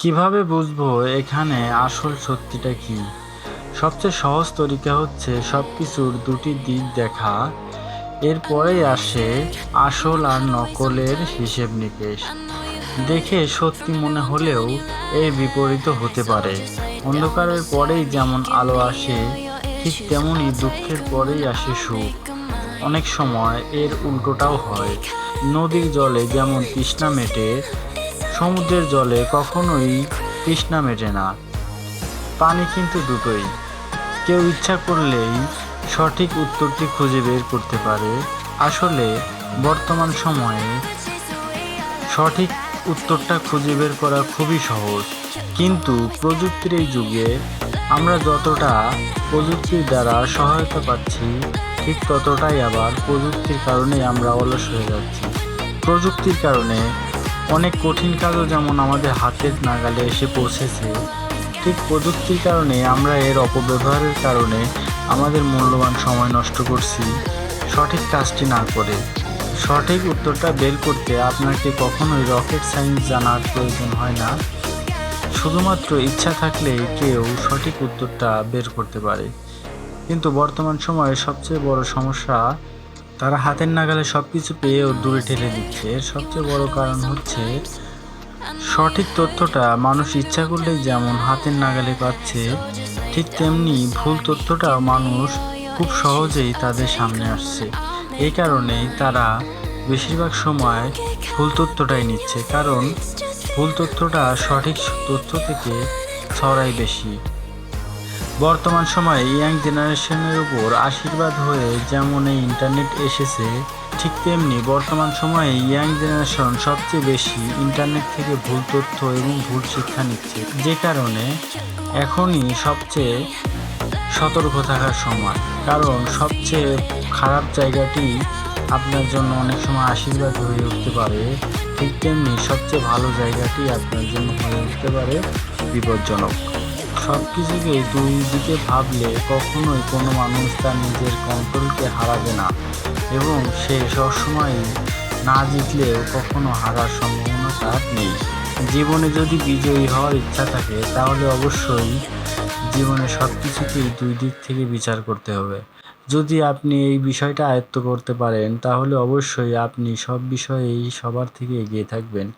কীভাবে বুঝব এখানে আসল সত্যিটা কি? সবচেয়ে সহজ তরিকা হচ্ছে সব কিছুর দুটি দিক দেখা, এরপরেই আসে আসল আর নকলের হিসেব নিকেশ। দেখে সত্যি মনে হলেও এর বিপরীত হতে পারে। অন্ধকারের পরেই যেমন আলো আসে, ঠিক তেমনই দুঃখের পরেই আসে সুখ। অনেক সময় এর উল্টোটাও হয়। নদীর জলে যেমন তৃষ্ণা মেটে সমুদ্রের জলে কখনোই তৃষ্ণা মেটে না। পানি কিন্তু দুটোই। কেউ ইচ্ছা করলেই সঠিক উত্তরটি খুঁজে বের করতে পারে। আসলে বর্তমান সময়ে সঠিক উত্তরটা খুঁজে বের করা খুবই সহজ। কিন্তু প্রযুক্তির এই যুগে আমরা যতটা প্রযুক্তির দ্বারা সহায়তা পাচ্ছি, ঠিক ততটাই আবার প্রযুক্তির কারণে আমরা অলস হয়ে যাচ্ছি। প্রযুক্তির কারণে অনেক কঠিন কাজও যেমন আমাদের হাতের নাগালে এসে পৌঁছেছে, ঠিক প্রযুক্তির কারণে আমরা এর অপব্যবহারের কারণে আমাদের মূল্যবান সময় নষ্ট করছি। সঠিক কাজটি না করে। সঠিক উত্তরটা বের করতে আপনাকে কখনোই রকেট সায়েন্স জানার প্রয়োজন হয় না। শুধুমাত্র ইচ্ছা থাকলে কেউ সঠিক উত্তরটা বের করতে পারে। কিন্তু বর্তমান সময়ে সবচেয়ে বড় সমস্যা তারা হাতের নাগালে সব কিছু পেয়ে পেয়েও দূরে ঠেলে দিচ্ছে। এর সবচেয়ে বড় কারণ হচ্ছে, সঠিক তথ্যটা মানুষ ইচ্ছা করলেই যেমন হাতের নাগালে পাচ্ছে, ঠিক তেমনি ভুল তথ্যটা মানুষ খুব সহজেই তাদের সামনে আসছে। এই কারণেই তারা বেশিরভাগ সময় ভুল তথ্যটাই নিচ্ছে, কারণ ভুল তথ্যটা সঠিক তথ্য থেকে ছড়াই বেশি। বর্তমান সময়ে ইয়াং জেনারেশনের উপর আশীর্বাদ হয়ে যেমন এই ইন্টারনেট এসেছে, ঠিক তেমনি বর্তমান সময়ে ইয়াং জেনারেশন সবচেয়ে বেশি ইন্টারনেট থেকে ভুল তথ্য এবং ভুল শিক্ষা নিচ্ছে। যে কারণে এখনই সবচেয়ে সতর্ক থাকার সময়। কারণ সবচেয়ে খারাপ জায়গাটি আপনার জন্য অনেক সময় আশীর্বাদ হয়ে উঠতে পারে। ঠিক তেমনি সবচেয়ে ভালো জায়গাটি আপনার জন্য হয়ে উঠতে পারে বিপজ্জনক। সব কিছুকে দুই দিকে ভাবলে কখনোই কোনো মানুষ তার নিজের কন্ট্রোলকে হারাবে না এবং সে সবসময় না জিতলেও কখনো হারার সম্ভাবনা তার নেই। জীবনে যদি বিজয়ী হওয়ার ইচ্ছা থাকে, তাহলে অবশ্যই জীবনে সব কিছুকেই দুই দিক থেকে বিচার করতে হবে। যদি আপনি এই বিষয়টা আয়ত্ত করতে পারেন, তাহলে অবশ্যই আপনি সব বিষয়েই সবার থেকে এগিয়ে থাকবেন।